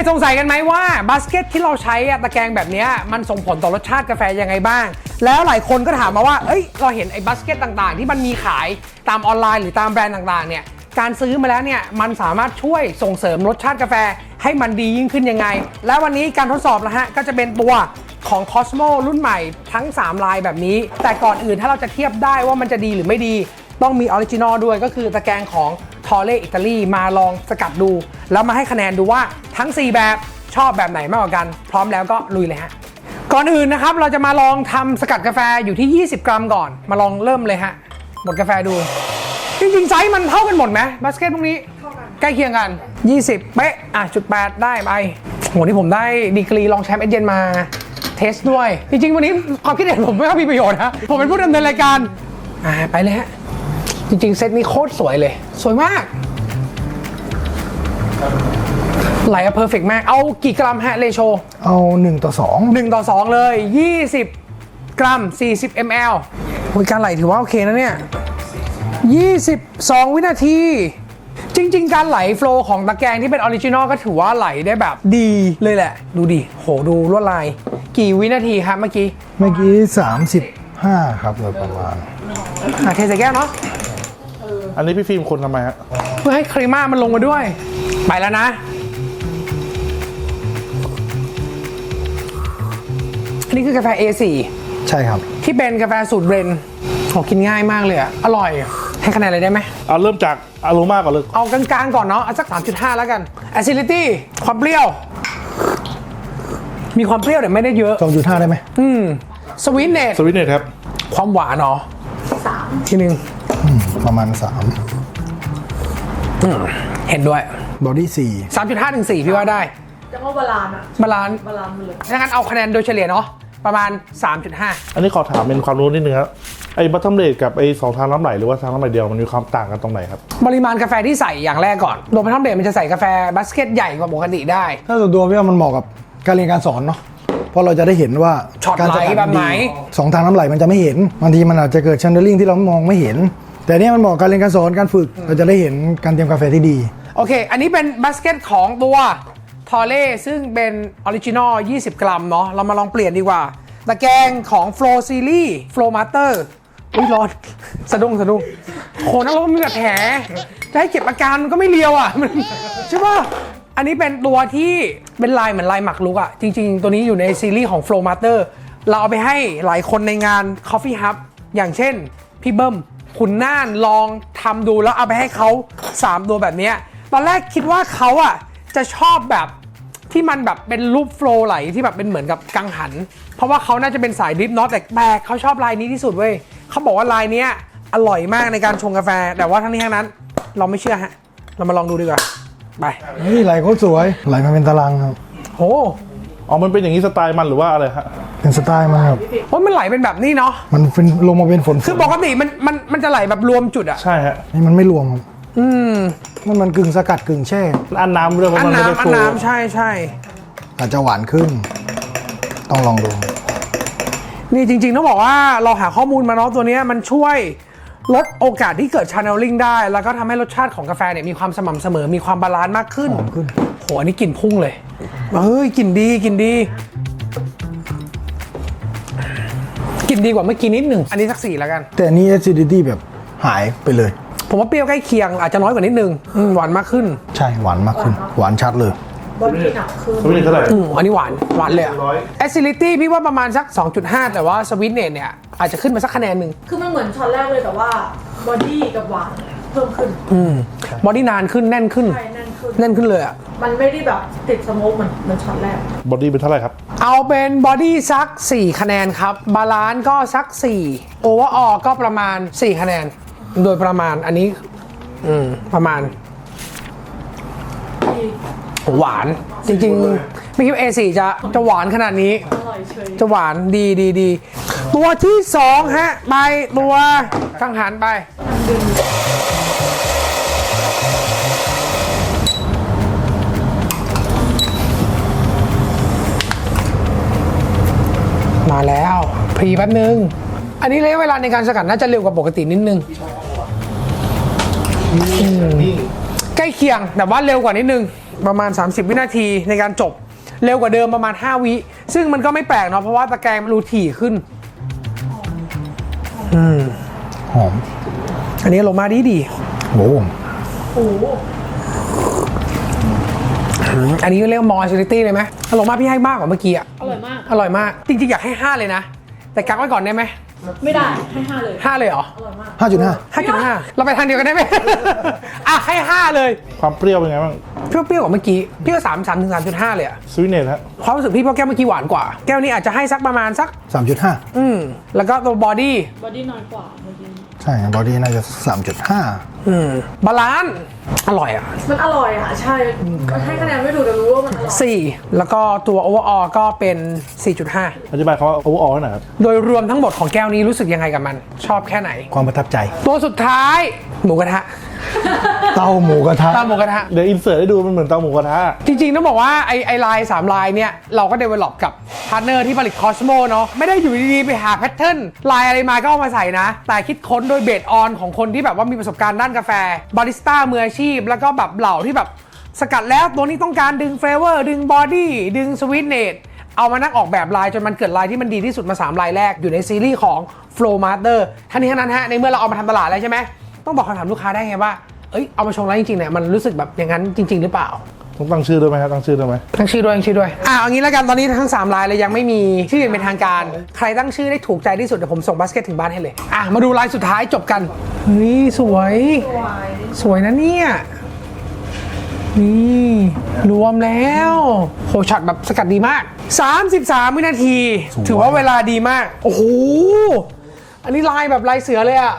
ยสงสัยกันไหมว่าบาสเกตที่เราใช้อะตะแกรงแบบนี้มันส่งผลต่อรสชาติกาแฟยังไงบ้าง แล้วหลายคนก็ถามมาว่า เอ้ย เราเห็นไอ้บาสเกตต่างๆ ที่มันมีขายตามออนไลน์หรือตามแบรนด์ต่างๆ เนี่ย การซื้อมาแล้วเนี่ย มันสามารถช่วยส่งเสริมรสชาติกาแฟให้มันดียิ่งขึ้นยังไง แล้ววันนี้การทดสอบนะฮะ ก็จะเป็นตัวของ Cosmo รุ่นใหม่ทั้ง 3 ลายแบบนี้ แต่ก่อนอื่นถ้าเราจะเทียบได้ว่ามันจะดีหรือไม่ดี ต้องมีออริจินอลด้วยก็คือตะแกรงของ ทอ r เ e อิตาลีมาลองสกัดดู แล้วมาให้คะแนนดูว่าทั้ง 4 แบบชอบแบบไหนมากกว่ากัน พร้อมแล้วก็ลุยเลยฮะก่อนอื่นนะครับเราจะมาลองทำสกัดกาแฟอยู่ที่ 20 กรัมก่อน มาลองเริ่มเลยฮะหมดกาแฟดู จริงๆไซส์มันเท่ากันหมดไหมบาสเกตพวกนี้ใกล้เคียงกัน 20 เป๊ะอะจุดแปดได้ไปโหนี่ผมได้ดีกรีรองแชมป์เอเจนมาเทสด้วย จริงๆ วันนี้ความคิดเห็นผมไม่ค่อยมีประโยชน์นะผมเป็นผู้ดำเนินรายการอ่าไปเลยฮะ จริงๆ เซตนี้โคตรสวยเลย สวยมาก ไหลอะเพอร์เฟกมาก เอากี่กรัมฮะเลโชเอา 1 ต่อ1ต่อ 2 เลย 20 กรัม 40 ml โอ้ยการไหลถือว่าโอเคนะเนี่ย 22 วินาทีจริง ๆ การไหลโฟลว์ของตะแกรงที่เป็นออริจินอลก็ถือว่าไหลได้แบบดีเลยแหละ ดูดิ โหดูลวดลาย กี่วินาทีครับเมื่อกี้2เมื่อกี้ 35 ครับโดยประมาณอะเทใส่แก้วเนาะ อันนี้พี่ฟิล์มคนทำไมฮะเพื่อให้ครีม่ามันลงมาด้วย ไปแล้วนะ อันนี้คือกาแฟ A4 ใช่ครับ ที่เป็นกาแฟสูตรเบรนโหกินง่ายมากเลยอะอร่อย ให้คะแนนอะไรได้ไหม เอาเริ่มจากอารมาก่อนเลยเอากลางๆก่อนเนาะเอาสัก 3.5 แล้วกัน acidity ความเปรี้ยว มีความเปรี้ยวแต่ไม่ได้เยอะ2.5ได้ไหม อืม sweetness สวิตเนตครับ ความหวานเนาะทีหนึ่งอืม ประมาณเห็นด้วย 3 บอดี้3.5ถึง4พี่ว่าได้ จะว่าบาลานซ์อะบาลานซ์ บาลานซ์มันเลย ถ้างั้นเอาคะแนนโดยเฉลี่ยเนาะประมาณ 3.5 อันนี้ขอถามเป็นความรู้นิดนึงครับ ไอ้บัตเทิลเรทกับไอ้สองทางน้ำไหลหรือว่าทางน้ำไหลเดียวมันมีความต่างกันตรงไหนครับ ปริมาณกาแฟที่ใส่อย่างแรกก่อนโดยพันธุ์เดทมันจะใส่กาแฟบาสเกตใหญ่กว่าปกติได้ 4ถ้าส่วนตัวพี่ว่ามันเหมาะกับการเรียนการสอนเนาะเพราะเราจะได้เห็นว่าช็อตการไหลสกัดแบบไหน สองทางน้ำไหลมันจะไม่เห็นบางทีมันอาจจะเกิดชันเดอร์ลิงที่เรามองไม่เห็น แต่เนี่ยมันเหมาะกับการเรียนการสอนการฝึกเราจะได้เห็นการเตรียมกาแฟที่ดี โอเค อันนี้เป็นบาสเกตของตัวทอ r เล่ซึ่งเป็นออริจินอล 20 กรัมเนาะ เรามาลองเปลี่ยนดีกว่า ตะแกรงของ Flow Series Flow Master อุ้ยร้อน สะดุ้งสะดุ้งโหนั่งรถมันมีแบบแผลจะให้เก็บอาการมันก็ไม่เลียวอะมันใช่ป่ะ อันนี้เป็นตัวที่เป็นลายเหมือนลายหมักลุกอะ จริง ๆ ตัวนี้อยู่ในซีรีส์ของ Flow Master เราเอาไปให้หลายคนในงาน Coffee Hub อย่างเช่นพี่เบิ้ม คุณน่านลองทำดูแล้วเอาไปให้เขา3ตัวแบบเนี้ยตอนแรกคิดว่าเขาอะจะชอบแบบที่มันแบบเป็นรูปโฟล์ไหลที่แบบเป็นเหมือนกับกังหัน เพราะว่าเขาน่าจะเป็นสายดริฟต์เนาะแต่แต่เขาชอบลายนี้ที่สุดเว้ยเขาบอกว่าลายเนี้ยอร่อยมากในการชงกาแฟ แต่ว่าทั้งนี้ทั้งนั้น เราไม่เชื่อฮะ เรามาลองดูดีกว่าไปนี่ไหลโคตรสวยไหลมาเป็นตารางครับโหอ๋อมันเป็นอย่างนี้สไตล์มันหรือว่าอะไรฮะ เป็นสไตล์มันครับโอ้ยมันไหลเป็นแบบนี้เนาะ มันเป็นลงมาเป็นฝนคือปกติมันมันมันจะไหลแบบรวมจุดอะใช่ฮะนี่มันไม่รวมครับอืม มันมันกึ่งสกัดกึ่งแช่ อันน้ำด้วยเพราะอันมันไม่ได้น้ำอันโฟลว์น้ำใช่ใช่ อาจจะหวานขึ้น ต้องลองดู นี่จริงๆต้องบอกว่าเราหาข้อมูลมาเนาะตัวเนี้ยมันช่วยลดโอกาสที่เกิดชา n นลลิงได้ แล้วก็ทำให้รสชาติของกาแฟเนี่ยมีความสม่ำเสมอมีความบาลานซ์มากขึ้นหอมขึ้น โหอันนี้กลิ่นพุ่งเลยเฮ้ยกลิ่นดีกลิ่นดี กลิ่นดีกว่าเมื่อกี้นิดหนึ่งอันนี้สักสี่แล้วกัน แต่อันนี้ acidity แบบหายไปเลย ผมว่าเปรี้ยวใกล้เคียงอาจจะน้อยกว่านิดนึงอืมหวานมากขึ้นใช่หวานมากขึ้น หวานชัดเลยบอดี้หนักขึ้นสวิตเนตเท่าไหร่อืมอันนี้หวานหวานเลยอะร้อย acidity พี่ว่าประมาณสัก 2.5 แต่ว่า sweetness เนี่ยอาจจะขึ้นมาสักคะแนนหนึ่งคือมันเหมือนช็อตแรกเลยแต่ว่าบอดี้กับหวานเพิ่มขึ้นบอดี้นานขึ้นแน่นขึ้น ใช่แน่นขึ้น แน่นขึ้นเลยอะมันไม่ได้แบบติดสโมกเหมือนเหมือนช็อตแรก บอดี้เป็นเท่าไหร่ครับ เอาเป็นบอดี้สัก 4 คะแนนครับ บาลานซ์ก็สัก 4 โอเวอร์ออก็ประมาณ 4 คะแนน โดยประมาณอันนี้ อืม ประมาณ ดีหวาน จริงๆ ไม่คิดว่า A4 จะจะหวานขนาดนี้ อร่อยเฉยจะหวานดีดีดีตัวที่2ฮะ ไปตัวกังหันไปมาแล้ว พรีแป๊บนึง อันนี้ระยะเวลาในการสกัดน่าจะเร็วกว่าปกตินิดนึงอืมใกล้เคียงแต่ว่าเร็วกว่านิดนึง ประมาณ 30 วินาทีในการจบ เร็วกว่าเดิมประมาณ 5 วิ ซึ่งมันก็ไม่แปลกเนาะเพราะว่าตะแกรงมันรูถี่ขึ้นหอม อันนี้ลงมาดีดีโอ้โอ้โหๆอันนี้เรียกมอชิลิตี้เลยไหมลงมาพี่ให้มากกว่าเมื่อกี้อะอร่อยมาก อร่อยมาก จริงๆ อยากให้ 5 เลยนะ แต่กักไว้ก่อนได้ไหมไม่ได้ให้ห้าเลยห้าเลยเหรออร่อยมากห้าจุดห้าห้าจุดห้าเราไปทางเดียวกันได้ไหม อะให้ห้าเลย ความเปรี้ยวเป็นไงบ้างเปรี้ยวๆกว่าเมื่อกี้พี่ก็สามสามถึงสามจุดห้าเลยอะสวีเนตฮะความรู้สึกพี่เพราะแก้วเมื่อกี้หวานกว่า แก้วนี้อาจจะให้สักประมาณสัก สามจุดห้าอืมแล้วก็ตัวบอดี้บอดี้น้อยกว่าเมื่อกี้ ใช่บอดี้น่าจะสามจุดห้าอืมบาลานซ์อร่อยอะมันอร่อยอะ ใช่ให้คะแนนไม่ถูกแต่รู้ว่ามันอร่อยสี่แล้วก็ตัวโอเวอร์ออก็เป็น 4.5 อธิบายคำว่าโอเวอร์ออลหน่อยครับโดยรวมทั้งหมดของแก้วนี้รู้สึกยังไงกับมัน ชอบแค่ไหน ความประทับใจ ตัวสุดท้าย หมูกระทะ เต้าหมูกระทะตามหมูกระทะ เดี๋ยวอินเสิร์ตให้ดูมันเหมือนเตาหมูกระทะ จริงๆ ต้องบอกว่าไอไอลายสามลายเนี่ย เราก็เดเวล็อปกับพาร์ทเนอร์ที่ผลิตคอสโมเนาะไม่ได้อยู่ดีๆ ไปหาแพทเทิร์นลายอะไรมาก็เอามาใส่นะ แต่คิดค้นโดยเบสออนของคนที่แบบว่ามีประสบการณ์ด้านกาแฟ บาริสต้ามืออาชีพ แล้วก็แบบเหล่าที่แบบสกัดแล้วตัวนี้ต้องการดึงเฟเวอร์ดึงบอดี้ดึงสวีทเนตเอามานั่งออกแบบลายจนมันเกิดลายที่มันดีที่สุดมา 3 ลายแรกอยู่ในซีรีส์ของ Flow Master ท่านี้ท่านั้นฮะในเมื่อเราเอามาทำตลาดแล้วใช่ไหมต้องบอกคำถามลูกค้าได้ไงว่า เอ้ยเอามาชงแล้วจริงๆเนี่ยมันรู้สึกแบบอย่างนั้นจริง ๆ หรือเปล่าต้องตั้งชื่อด้วยไหมครับตั้งชื่อด้วยไหมตั้งชื่อด้วยตั้งชื่อด้วยอะเอางี้แล้วกันตอนนี้ทั้ง3ลายเลยยังไม่มีชื่ออย่างเป็นทางการ ใครตั้งชื่อได้ถูกใจที่สุดเดี๋ยวผมส่งบาสเกตถึงบ้านให้เลยอะมาดูลายสุดท้ายจบกันนี่สวย สวยนะเนี่ยนี่รวมแล้วโหช็อตแบบสกัดดีมาก 33 วินาที ถือว่าเวลาดีมาก โอ้โหอันนี้ลายแบบลายเสือเลยอะ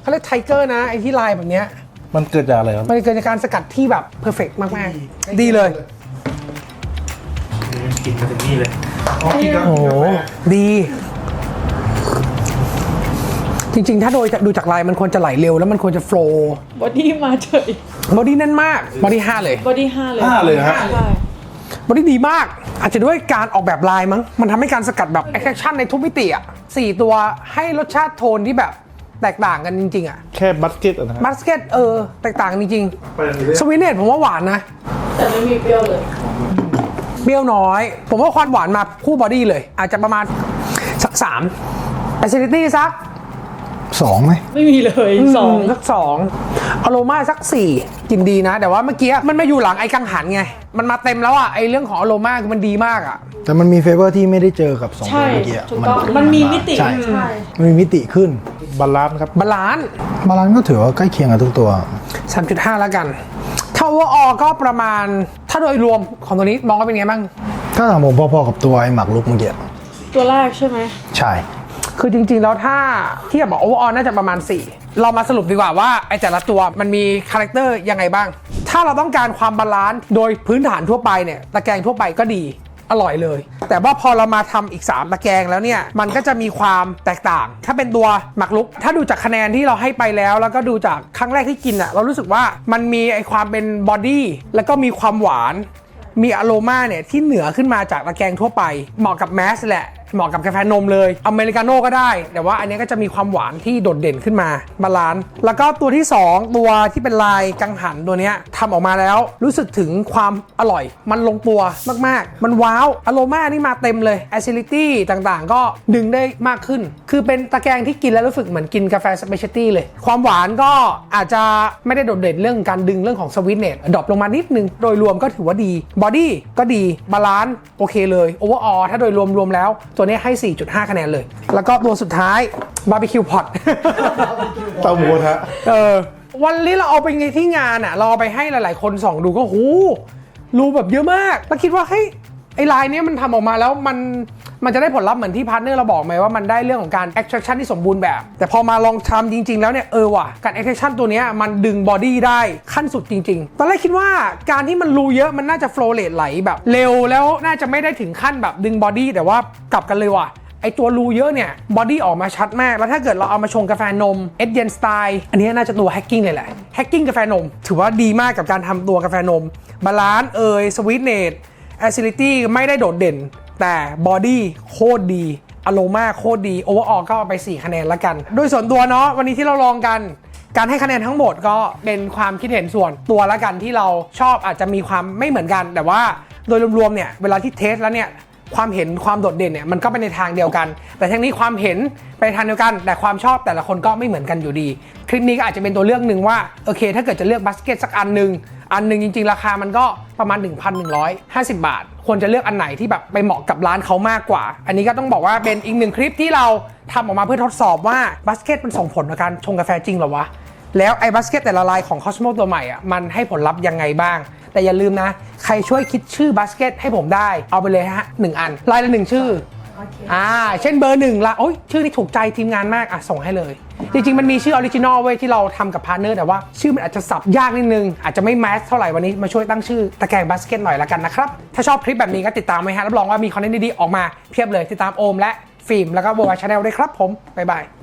เขาเรียกไทเกอร์นะไอ้ที่ลายแบบเนี้ย มันเกิดจากอะไรครับ มันเกิดจากการสกัดที่แบบเพอร์เฟกมากๆ ดีเลย กินมาถึงนี่เลยโอ้โห ดี จริง ๆ ถ้าโดยดูจากลายมันควรจะไหลเร็วแล้วมันควรจะโฟล์บอดี้มาเฉยบอดี้แน่นมากบอดี้ห้าเลย บอดี้ห้าเลยห้าเลยฮะ ใช่บอดี้ดีมาก อาจจะด้วยการออกแบบลายมั้ง มันทำให้การสกัดแบบแอคชั่นในทุกมิติอะสี่ตัวให้รสชาติโทนที่แบบ แตกต่างกันจริง ๆ อะ แค่บัสเก็ตอะนะฮะมัสเกตเออ แตกต่างกันจริง ๆ สวีเนตผมว่าหวานนะ แต่ไม่มีเปรี้ยวเลย เปรี้ยวน้อย ผมว่าความหวานมาคู่บอดี้เลย อาจจะประมาณสักสามแอซิลิตี้สักสองไหมไม่มีเลยสองสักสองอโรมาสักสี่ กินดีนะ แต่ว่าเมื่อกี้มันมาอยู่หลังไอ้กังหันไง มันมาเต็มแล้วอะไอ้เรื่องของอโรมาคือมันดีมากอะ แต่มันมีเฟเวอร์ที่ไม่ได้เจอกับสองใช่ตัวเมื่อกี้อะถูกต้องมันมีมิติใช่ใช่ มันมีมิติขึ้นบาลานซ์ครับบาลานซ์บาลานซ์ก็ถือว่าใกล้เคียงกับทุกตัว 3.5 แล้วกันถ้าว่าออก็ประมาณถ้าโดยรวมของตัวนี้มองว่าเป็นไงบ้าง ถ้าถามผมพอๆกับตัวไอ้หมักลุกเมื่อกี้ตัวแรกใช่ไหม ใช่ คือจริงๆแล้วถ้าเทียบบอกโอเวอร์ออน่าจะประมาณ 4 เรามาสรุปดีกว่าว่าไอ้แต่ละตัวมันมีคาแรคเตอร์ยังไงบ้าง ถ้าเราต้องการความบาลานซ์โดยพื้นฐานทั่วไปเนี่ยตะแกรงทั่วไปก็ดีอร่อยเลย แต่ว่าพอเรามาทำอีก 3 ตะแกรงแล้วเนี่ย มันก็จะมีความแตกต่าง ถ้าเป็นตัวหมักลุก ถ้าดูจากคะแนนที่เราให้ไปแล้ว แล้วก็ดูจากครั้งแรกที่กินอะเรารู้สึกว่ามันมีไอความเป็นบอดี้ แล้วก็มีความหวาน มีอโรมาเนี่ยที่เหนือขึ้นมาจากตะแกรงทั่วไป เหมาะกับแมสแหละ เหมาะกับกาแฟนมเลยอเมริกาโน่ก็ได้ แต่ว่าอันนี้ก็จะมีความหวานที่โดดเด่นขึ้นมาบาลานซ์แล้วก็ตัวที่ 2 ตัวที่เป็นลายกังหันตัวนี้ทำออกมาแล้ว รู้สึกถึงความอร่อยมันลงตัวมากๆ มันว้าวอโรมานี่มาเต็มเลย acidity ต่างๆ ก็ดึงได้มากขึ้น คือเป็นตะแกรงที่กินแล้วรู้สึกเหมือนกินกาแฟ specialty เลย ความหวานก็อาจจะไม่ได้โดดเด่นเรื่องการดึงเรื่องของ sweetness ดรอปลงมานิดนึง โดยรวมก็ถือว่าดีบอดี้ก็ดีบาลานซ์โอเคเลย overall ถ้าโดยรวมรวมแล้วตัวนี้ให้ 4.5 คะแนนเลย แล้วก็ตัวสุดท้ายบาร์บีคิวพอตเตาหมูกระทะเออวันนี้เราเอาไปในที่งานอะเราเอาไปให้หลาย ๆ คนส่องดูก็หูรูแบบเยอะมาก แล้วคิดว่าเฮ้ยไอ้ลายเนี้ยมันทำออกมาแล้วมัน มันจะได้ผลลัพธ์เหมือนที่พาร์ทเนอร์เราบอกไหมว่ามันได้เรื่องของการ extraction ที่สมบูรณ์แบบ แต่พอมาลองทำจริง ๆ แล้วเนี่ยเออว่ะการ extraction ตัวนี้มันดึงบอดี้ได้ขั้นสุดจริง ๆ ตอนแรกคิดว่าการที่มันรูเยอะมันน่าจะ flow rate ไหลแบบเร็วแล้วน่าจะไม่ได้ถึงขั้นแบบดึงบอดี้แต่ว่ากลับกันเลยว่ะไอตัวรูเยอะเนี่ยบอดี้ออกมาชัดมาก แล้วถ้าเกิดเราเอามาชงกาแฟนมเอเยนสไตล์อันนี้น่าจะตัวแฮกกิ้งเลยแหละแฮกกิ้งกาแฟนม ถือว่าดีมากกับการทำตัวกาแฟนมบาลานซ์เอยสวีทเนตแอซิลิตี้ไม่ได้โดดเด่น แต่บอดี้โคตรดีอโรมาโคตรดีโอเวอร์ออก็เอาไป 4 คะแนนละกัน โดยส่วนตัวเนาะวันนี้ที่เราลองกัน การให้คะแนนทั้งหมดก็เป็นความคิดเห็นส่วนตัวละกันที่เราชอบอาจจะมีความไม่เหมือนกัน แต่ว่าโดยรวมๆเนี่ยเวลาที่เทสแล้วเนี่ยความเห็นความโดดเด่นเนี่ยมันก็ไปในทางเดียวกัน แต่ทั้งนี้ความเห็นไปทางเดียวกัน แต่ความชอบแต่ละคนก็ไม่เหมือนกันอยู่ดี คลิปนี้ก็อาจจะเป็นตัวเลือกหนึ่งว่าโอเค ถ้าเกิดจะเลือกบาสเกตสักอันหนึ่ง อันหนึ่งจริง ๆ ราคามันก็ประมาณ 1,150 บาท ควรจะเลือกอันไหนที่แบบไปเหมาะกับร้านเขามากกว่า อันนี้ก็ต้องบอกว่าเป็นอีกหนึ่งคลิปที่เราทำออกมาเพื่อทดสอบว่าบาสเกตมันส่งผลต่อการชงกาแฟจริงเหรอวะแล้วไอ้บาสเกตแต่ละลายของ Cosmo ตัวใหม่อะมันให้ผลลัพธ์ยังไงบ้าง แต่อย่าลืมนะ ใครช่วยคิดชื่อบาสเกตให้ผมได้เอาไปเลยฮะหนึ่งอันลายละหนึ่งชื่อโอเคอ่าเช่นเบอร์หนึ่งละโอ้ยชื่อที่ถูกใจทีมงานมากอะส่งให้เลย จริงๆ มันมีชื่อออริจินอลเว้ยที่เราทำกับพาร์เนอร์แต่ว่าชื่อมันอาจจะสับยากนิดนึง อาจจะไม่แมสเท่าไหร่วันนี้มาช่วยตั้งชื่อตะแกรงบาสเกตหน่อยละกันนะครับ ถ้าชอบคลิปแบบนี้ก็ติดตามไว้ฮะรับรองว่ามีคอนเทนต์ดีๆออกมาเพียบเลยติดตามโอมและฟิล์มแล้วก็บัวชาแนลด้วยครับผมบ๊ายบาย